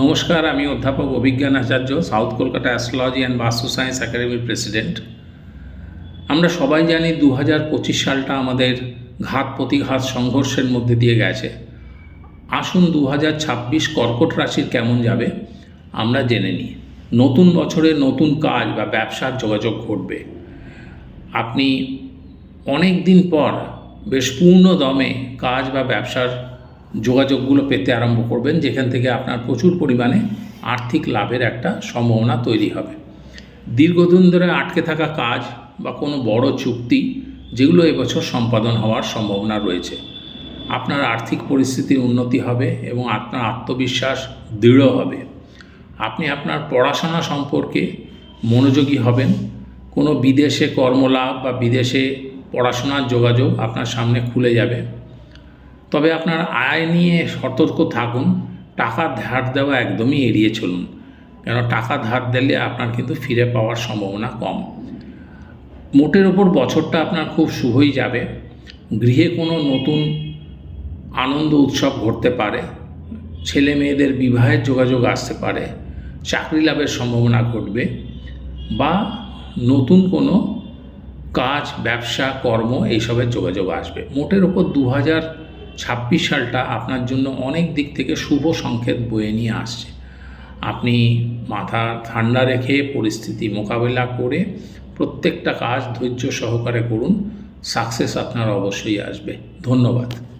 নমস্কার, আমি অধ্যাপক Abhigyan Acharya, south Kolkata astrology and Vastu science একাডেমির প্রেসিডেন্ট। আমরা সবাই জানি দু হাজার পঁচিশ সালটা আমাদের ঘাত প্রতিঘাত সংঘর্ষের মধ্যে দিয়ে গেছে। আসুন দু হাজার ছাব্বিশ কর্কট রাশির কেমন যাবে, আমরা জেনে নিই। নতুন বছরে নতুন কাজ বা ব্যবসার যোগাযোগ ঘটবে। আপনি অনেক দিন পর বেশ পূর্ণ দমে কাজ বা ব্যবসার যোগাযোগগুলো পেতে আরম্ভ করবেন, যেখান থেকে আপনার প্রচুর পরিমাণে আর্থিক লাভের একটা সম্ভাবনা তৈরি হবে। দীর্ঘদিন ধরে আটকে থাকা কাজ বা কোনো বড় চুক্তি, যেগুলো এবছর সম্পাদন হওয়ার সম্ভাবনা রয়েছে। আপনার আর্থিক পরিস্থিতির উন্নতি হবে এবং আপনার আত্মবিশ্বাস দৃঢ় হবে। আপনি আপনার পড়াশোনা সম্পর্কে মনোযোগী হবেন। কোনো বিদেশে কর্মলাভ বা বিদেশে পড়াশোনার যোগাযোগ আপনার সামনে খুলে যাবে। তবে আপনার আয় নিয়ে সতর্ক থাকুন, টাকা ধার দেওয়া একদমই এড়িয়ে চলুন, কেন টাকা ধার দিলে আপনার কিন্তু ফিরে পাওয়ার সম্ভাবনা কম। মোটের ওপর বছরটা আপনার খুব শুভই যাবে, গৃহে কোনো নতুন আনন্দ উৎসব ঘটতে পারে, ছেলে মেয়েদের বিবাহের যোগাযোগ আসতে পারে, চাকরি লাভের সম্ভাবনা ঘটবে, বা নতুন কোনো কাজ, ব্যবসা, কর্ম, এইসবের যোগাযোগ আসবে। মোটের ওপর দু হাজার ছাব্বিশ সালটা আপনার জন্য অনেক দিক থেকে শুভ সংকেত বয়ে নিয়ে আসছে। আপনি মাথা ঠান্ডা রেখে পরিস্থিতি মোকাবেলা করে প্রত্যেকটা কাজ ধৈর্য সহকারে করুন। সাকসেস আপনার অবশ্যই আসবে। ধন্যবাদ।